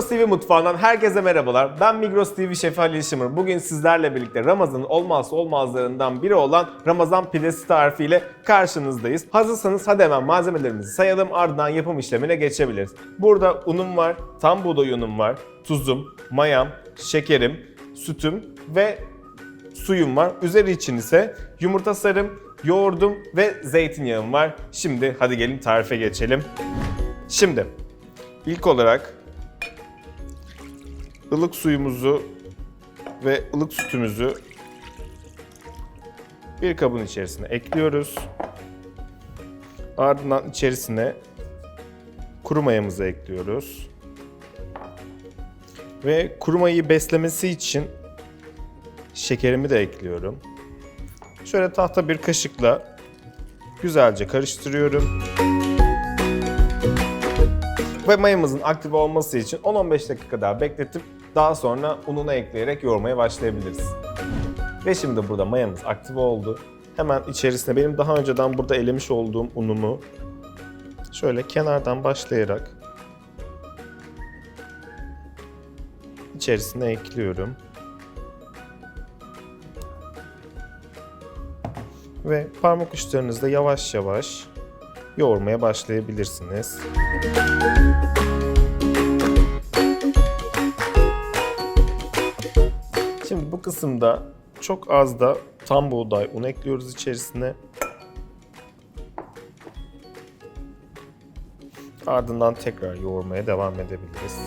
Migros TV mutfağından herkese merhabalar. Ben Migros TV şefi Halil Şimır. Bugün sizlerle birlikte Ramazan'ın olmazsa olmazlarından biri olan Ramazan pidesi tarifiyle karşınızdayız. Hazırsanız hadi hemen malzemelerimizi sayalım ardından yapım işlemine geçebiliriz. Burada unum var, tam buğday unum var, tuzum, mayam, şekerim, sütüm ve suyum var. Üzeri için ise yumurta sarım, yoğurdum ve zeytinyağım var. Şimdi hadi gelin tarife geçelim. Şimdi ilk olarak ılık suyumuzu ve ılık sütümüzü bir kabın içerisine ekliyoruz. Ardından içerisine kuru mayamızı ekliyoruz. Ve kuru mayayı beslemesi için şekerimi de ekliyorum. Şöyle tahta bir kaşıkla güzelce karıştırıyorum. Ve mayamızın aktif olması için 10-15 dakika kadar bekletip daha sonra ununu ekleyerek yoğurmaya başlayabiliriz. Ve şimdi burada mayamız aktif oldu. Hemen içerisine benim daha önceden burada elemiş olduğum unumu şöyle kenardan başlayarak içerisine ekliyorum. Ve parmak uçlarınızla yavaş yavaş yoğurmaya başlayabilirsiniz. Kısımda çok az da tam buğday un ekliyoruz içerisine. Ardından tekrar yoğurmaya devam edebiliriz.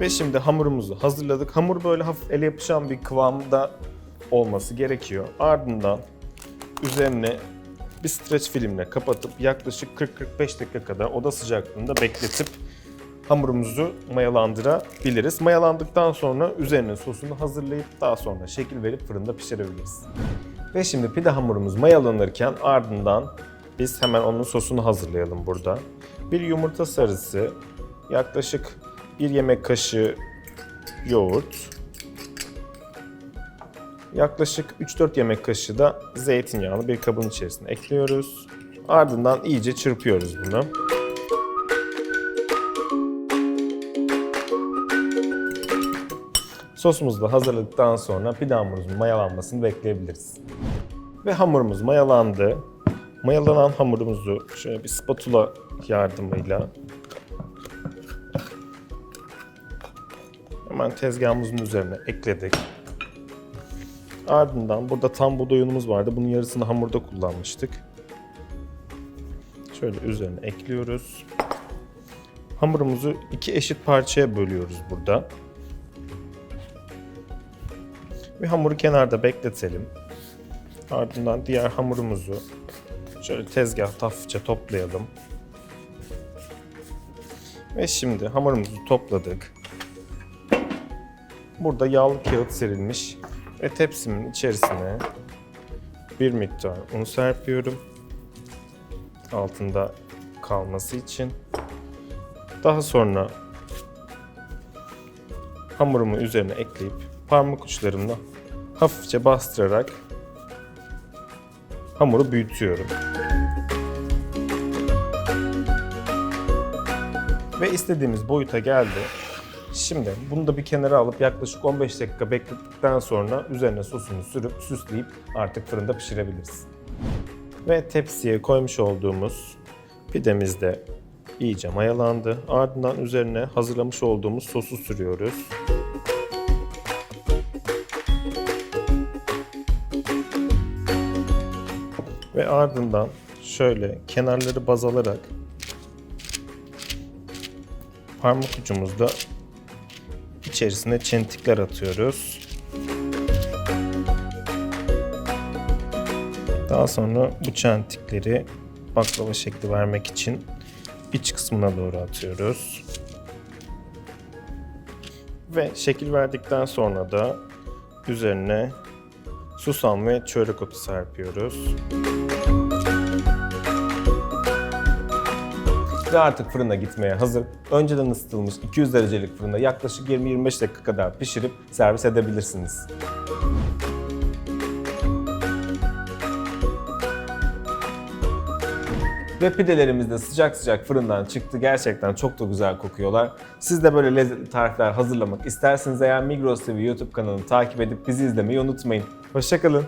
Ve şimdi hamurumuzu hazırladık. Hamur böyle hafif ele yapışan bir kıvamda olması gerekiyor. Ardından üzerine bir streç filmle kapatıp yaklaşık 40-45 dakika kadar oda sıcaklığında bekletip hamurumuzu mayalandırabiliriz. Mayalandıktan sonra üzerine sosunu hazırlayıp daha sonra şekil verip fırında pişirebiliriz. Ve şimdi pide hamurumuz mayalanırken ardından biz hemen onun sosunu hazırlayalım burada. Bir yumurta sarısı, yaklaşık bir yemek kaşığı yoğurt, yaklaşık 3-4 yemek kaşığı da zeytinyağını bir kabın içerisine ekliyoruz. Ardından iyice çırpıyoruz bunu. Sosumuzu hazırladıktan sonra pide hamurumuzun mayalanmasını bekleyebiliriz. Ve hamurumuz mayalandı. Mayalanan hamurumuzu şöyle bir spatula yardımıyla hemen tezgahımızın üzerine ekledik. Ardından burada tam buğday unumuz vardı. Bunun yarısını hamurda kullanmıştık. Şöyle üzerine ekliyoruz. Hamurumuzu iki eşit parçaya bölüyoruz burada. Bir hamuru kenarda bekletelim. Ardından diğer hamurumuzu şöyle tezgahta hafifçe toplayalım. Ve şimdi hamurumuzu topladık. Burada yağlı kağıt serilmiş ve tepsimin içerisine bir miktar un serpiyorum. Altında kalması için. Daha sonra hamurumu üzerine ekleyip parmak uçlarımla hafifçe bastırarak hamuru büyütüyorum. Ve istediğimiz boyuta geldi. Şimdi bunu da bir kenara alıp yaklaşık 15 dakika beklettikten sonra üzerine sosunu sürüp süsleyip artık fırında pişirebiliriz. Ve tepsiye koymuş olduğumuz pidemiz de iyice mayalandı. Ardından üzerine hazırlamış olduğumuz sosu sürüyoruz. Ve ardından şöyle kenarları baz alarak parmak ucumuzda içerisine çentikler atıyoruz. Daha sonra bu çentikleri baklava şekli vermek için iç kısmına doğru atıyoruz. Ve şekil verdikten sonra da üzerine susam ve çörek otu serpiyoruz. Ve artık fırına gitmeye hazır. Önceden ısıtılmış 200 derecelik fırında yaklaşık 20-25 dakika kadar pişirip servis edebilirsiniz. Ve pidelerimiz de sıcak sıcak fırından çıktı. Gerçekten çok da güzel kokuyorlar. Siz de böyle lezzetli tarifler hazırlamak isterseniz eğer Migros TV YouTube kanalını takip edip bizi izlemeyi unutmayın. Hoşçakalın.